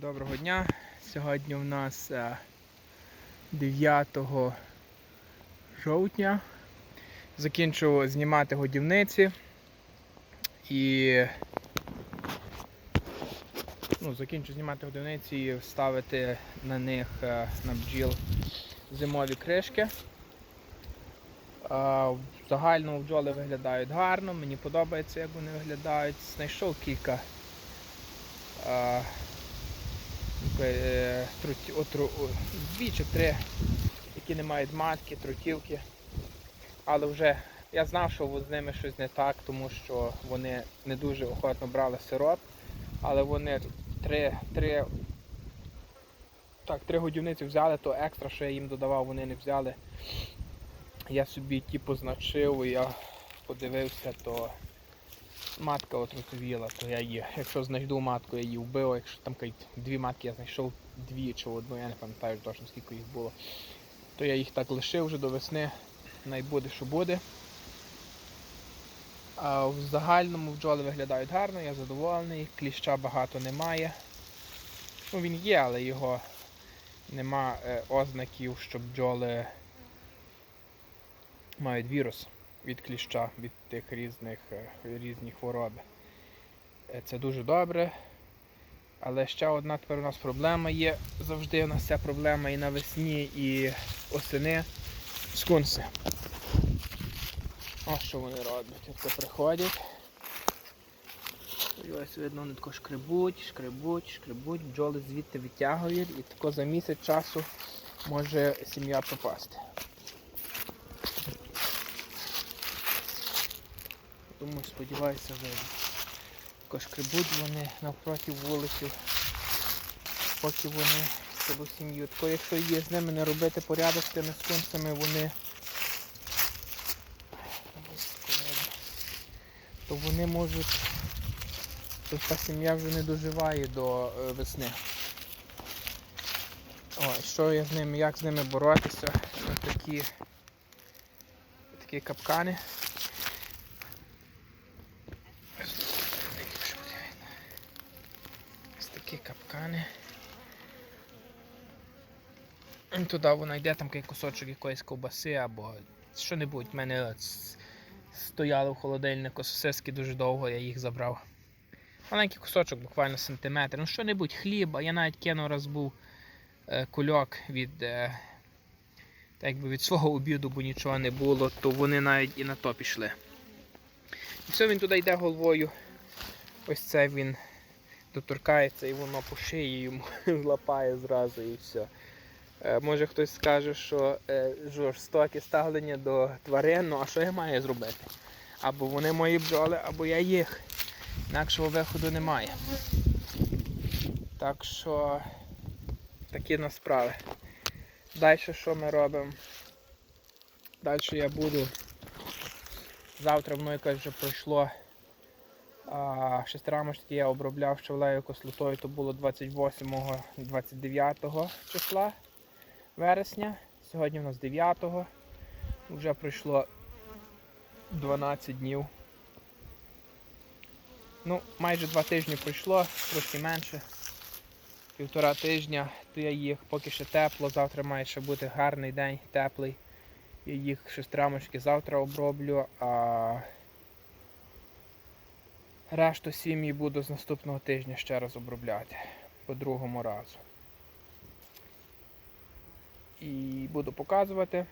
Доброго дня. Сьогодні у нас е, 9 жовтня. Закінчу знімати годівниці і ну, закінчу знімати годівниці і ставити на них е, на бджіл зимові кришки. Е, В загальному бджоли виглядають гарно, мені подобається, як вони виглядають. Знайшов кілька дві чи три, які не мають матки, трутівки. Але вже я знав, що з ними щось не так, тому що вони не дуже охотно брали сироп. Але вони три, три, так, три годівниці взяли, то екстра, що я їм додавав, вони не взяли. Я собі ті позначив, і я подивився, то матка отрутовіла, то я її, якщо знайду матку, я її вбив, якщо там дві матки я знайшов дві чи одну, я не пам'ятаю точно скільки їх було, то я їх так лишив вже до весни, найбуде, що буде. А в загальному бджоли виглядають гарно, я задоволений, кліща багато немає. Ну він є, але його нема е, ознаків, що бджоли мають вірус від кліща, від тих різних е, різні хвороби. Е, Це дуже добре. Але ще одна тепер у нас проблема є. Завжди у нас ця проблема і навесні, і осени. Скунси. Ось що вони роблять. От приходять. І ось видно, вони тако шкребуть, шкребуть, шкребуть, бджоли звідти витягують і тако за місяць часу може сім'я пропасти. Думаю, сподіваюся, вийде. Тако шкребуть вони навпроти вулицю, поки вони цілу сім'ю. Тако якщо є з ними не робити порядок з тими скунсами, вони то вони можуть, то та сім'я вже не доживає до е, весни. О, що я з ними, як з ними боротися? Ось такі, такі капкани. Ось такі капкани. Туди вона йде, там кусочок якоїсь ковбаси або що-небудь. У мене стояли в холодильнику сосиски дуже довго, я їх забрав. Маленький кусочок, буквально сантиметр. Ну що-небудь, хліба. Я навіть кинув раз був е, кульок від, е, так якби від свого обіду, бо нічого не було, то вони навіть і на то пішли. І все, він туди йде головою. Ось це він доторкається і воно по шиї йому злапає зразу і все. Е, Може хтось скаже, що е, жорстоке ставлення до тварин, ну а що я маю зробити? Або вони мої бджоли, або я їх. Інакшого виходу немає. Так що такі на справи. Далі що ми робимо? Далі я буду. Завтра мною каже, пройшло шестирамочки я обробляв щавлею кислотою, то було 28-29 числа вересня. Сьогодні у нас 9-го. Вже пройшло 12 днів. Ну, майже два тижні пройшло, трошки менше. Півтора тижня, то я їх поки ще тепло, завтра має ще бути гарний день, теплий. Я їх шестирамочки завтра оброблю, а решту сім'ї буду з наступного тижня ще раз обробляти по другому разу. І буду показувати.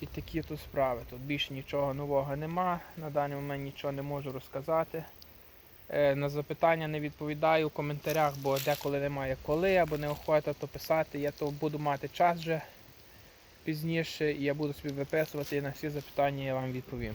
І такі тут справи. Тут більше нічого нового нема. На даний момент нічого не можу розказати. Е, На запитання не відповідаю в коментарях, бо деколи немає коли або неохота то писати. Я то буду мати час вже пізніше і я буду собі виписувати і на всі запитання я вам відповім.